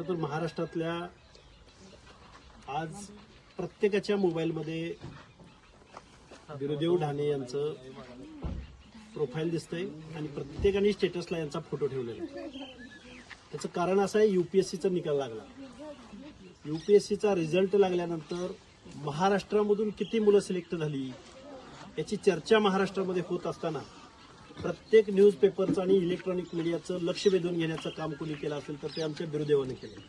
खरं तर महाराष्ट्रातल्या आज प्रत्येकाच्या मोबाईलमध्ये गुरुदेव ढाणे यांचं प्रोफाईल दिसतंय आणि प्रत्येकाने स्टेटसला यांचा फोटो ठेवलेला आहे. त्याचं कारण असं आहे युपीएससीचा निकाल लागला. युपीएससीचा रिझल्ट लागल्यानंतर महाराष्ट्रामधून किती मुलं सिलेक्ट झाली याची चर्चा महाराष्ट्रामध्ये होत असताना प्रत्येक न्यूजपेपरचं आणि इलेक्ट्रॉनिक मीडियाचं लक्ष वेधून घेण्याचं काम कोणी केलं असेल तर ते आमच्या बिरुदेवाने केलं.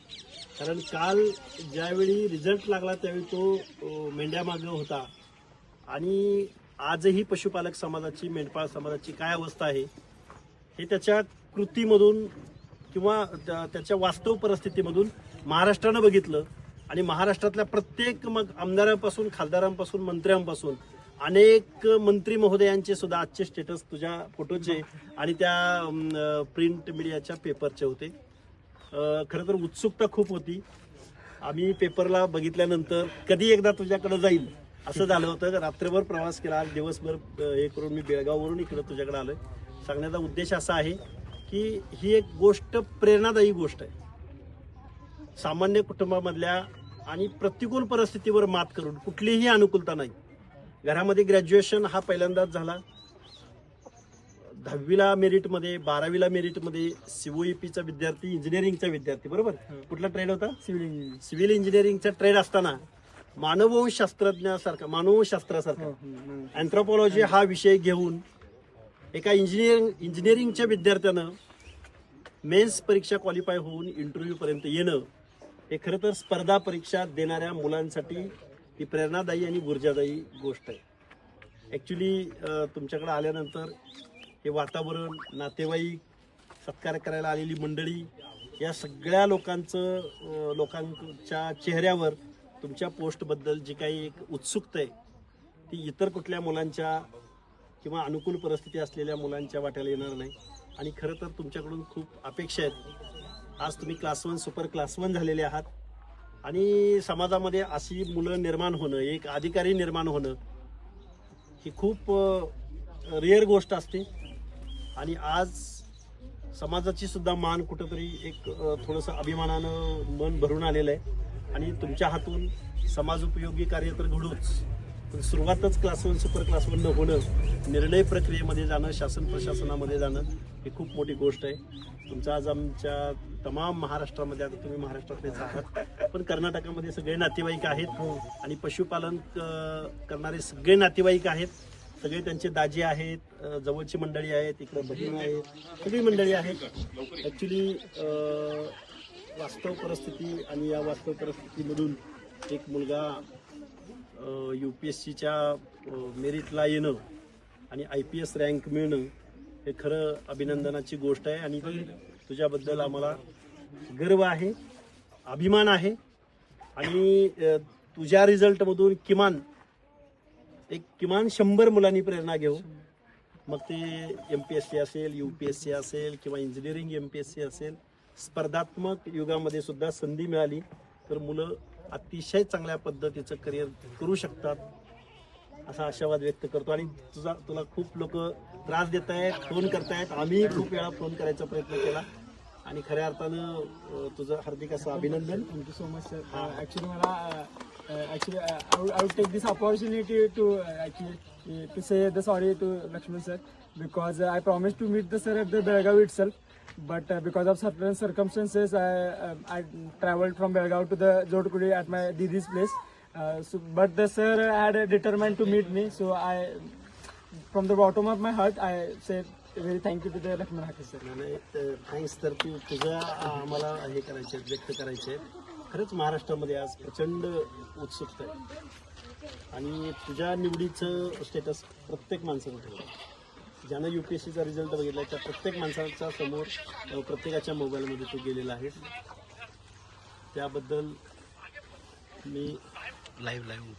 कारण काल ज्यावेळी रिझल्ट लागला त्यावेळी तो मेंढ्यामागं होता. आणि आजही पशुपालक समाजाची मेंढपाळ समाजाची काय अवस्था आहे हे त्याच्या कृतीमधून किंवा त्या- त्याच्या वास्तव परिस्थितीमधून महाराष्ट्रानं बघितलं. आणि महाराष्ट्रातल्या प्रत्येक मग आमदारांपासून खासदारांपासून मंत्र्यांपासून अनेक मंत्री महोदयांचे सुद्धा आजचे स्टेटस तुझ्या फोटोचे आणि त्या प्रिंट मीडियाच्या पेपरचे होते. खरं तर उत्सुकता खूप होती. आम्ही पेपरला बघितल्यानंतर कधी एकदा तुझ्याकडे जाईल असं झालं होतं. रात्रभर प्रवास केला. आज दिवसभर हे करून मी बेळगाववरून इकडं तुझ्याकडे आलोय. सांगण्याचा उद्देश असा आहे की ही एक गोष्ट प्रेरणादायी गोष्ट आहे. सामान्य कुटुंबामधल्या आणि प्रतिकूल परिस्थितीवर मात करून कुठलीही अनुकूलता नाही. घरामध्ये ग्रॅज्युएशन हा पहिल्यांदाच झाला. दहावीला मेरिटमध्ये बारावीला मेरिटमध्ये सीओईपीचा विद्यार्थी इंजिनिअरिंगचा विद्यार्थी बरोबर? कुठला ट्रेड होता? सिव्हिल इंजिनिअरिंग सिव्हिल इंजिनिअरिंगचा ट्रेड असताना मानववंश शास्त्रज्ञासारखा मानवशास्त्रासारखा अँथ्रोपॉलॉजी हा विषय घेऊन एका इंजिनिअरिंग इंजिनिअरिंगच्या विद्यार्थ्यानं मेन्स परीक्षा क्वालिफाय होऊन इंटरव्ह्यू पर्यंत येणं हे खरं तर स्पर्धा परीक्षा देणाऱ्या मुलांसाठी ही प्रेरणादायी आणि ऊर्जादायी गोष्ट आहे. ॲक्च्युली तुमच्याकडे आल्यानंतर हे वातावरण नातेवाईक सत्कार करायला आलेली मंडळी या सगळ्या लोकांचं लोकांच्या चेहऱ्यावर तुमच्या पोस्टबद्दल जी काही एक उत्सुकता आहे ती इतर कुठल्या मुलांच्या किंवा अनुकूल परिस्थिती असलेल्या मुलांच्या वाट्याला येणार नाही. आणि खरं तर तुमच्याकडून खूप अपेक्षा आहेत. आज तुम्ही class one super class one झालेले आहात. आणि समाजामध्ये अशी मुलं निर्माण होणं एक अधिकारी निर्माण होणं ही खूप रेअर गोष्ट असते. आणि आज समाजाची सुद्धा मान कुठंतरी एक थोडंसं अभिमानानं मन भरून आलेलं आहे. आणि तुमच्या हातून समाज उपयोगी कार्य तर घडूच. पण सुरुवातच class one super class one होणं निर्णय प्रक्रियेमध्ये जाणं शासन प्रशासनामध्ये जाणं ही खूप मोठी गोष्ट आहे. तुमचा आज आमच्या तमाम महाराष्ट्रामध्ये आता तुम्ही महाराष्ट्रातलेच आहात पण कर्नाटकामध्ये सगळे नातेवाईक आहेत आणि पशुपालन क- करणारे सगळे नातेवाईक आहेत. सगळे त्यांचे दाजी आहेत जवळची मंडळी आहेत इकडे बहीण आहेत सगळी मंडळी आहेत. ॲक्च्युली वास्तव परिस्थिती आणि या वास्तव परिस्थितीमधून एक मुलगा यू पी एस सीच्या मेरिटला येणं आणि आय पी एस रँक मिळणं हे खरं अभिनंदनाची गोष्ट आहे आणि ती तुझ्याबद्दल आम्हाला गर्व आहे अभिमान आहे आणि तुझ्या रिझल्टमधून किमान एक किमान शंभर मुलांनी प्रेरणा घेऊ. मग ते एम पी एस सी असेल यू पी एस सी असेल किंवा engineering M P S C असेल स्पर्धात्मक युगामध्ये सुद्धा संधी मिळाली. तर मुलं अतिशय चांगल्या पद्धतीचं करिअर करू शकतात असा आशावाद व्यक्त करतो. आणि तुझा तुला खूप लोक त्रास देत आहेत फोन करतायत. आम्ही खूप वेळा फोन करायचा प्रयत्न केला. आणि खऱ्या अर्थानं तुझं हार्दिक असं अभिनंदन. Thank you so much sir actually मला actually I would take this opportunity to actually to say the sorry to Lakshman sir because I promise to meet the sir at the Belgaum itself but uh, because of certain circumstances I uh, I traveled from Belgaum to the Jodhpuri at my Didi's place. Uh, so, but the sir had uh, determined to meet me, so I, from the bottom of my heart, I said very thank you to the Lakshman Hake sir. Thanks तर तू तुझं आम्हाला हे करायचे व्यक्त करायचे खरंच महाराष्ट्रामध्ये आज प्रचंड उत्सुकता आहे आणि तुझ्या निवडीचं स्टेटस प्रत्येक माणसानं ठेवलं ज्यानं यू पी एस सीचा रिझल्ट बघितला त्या प्रत्येक माणसाच्या समोर प्रत्येकाच्या मोबाईलमध्ये तू गेलेला आहेस त्याबद्दल मी लाईव्ह लाईव्ह.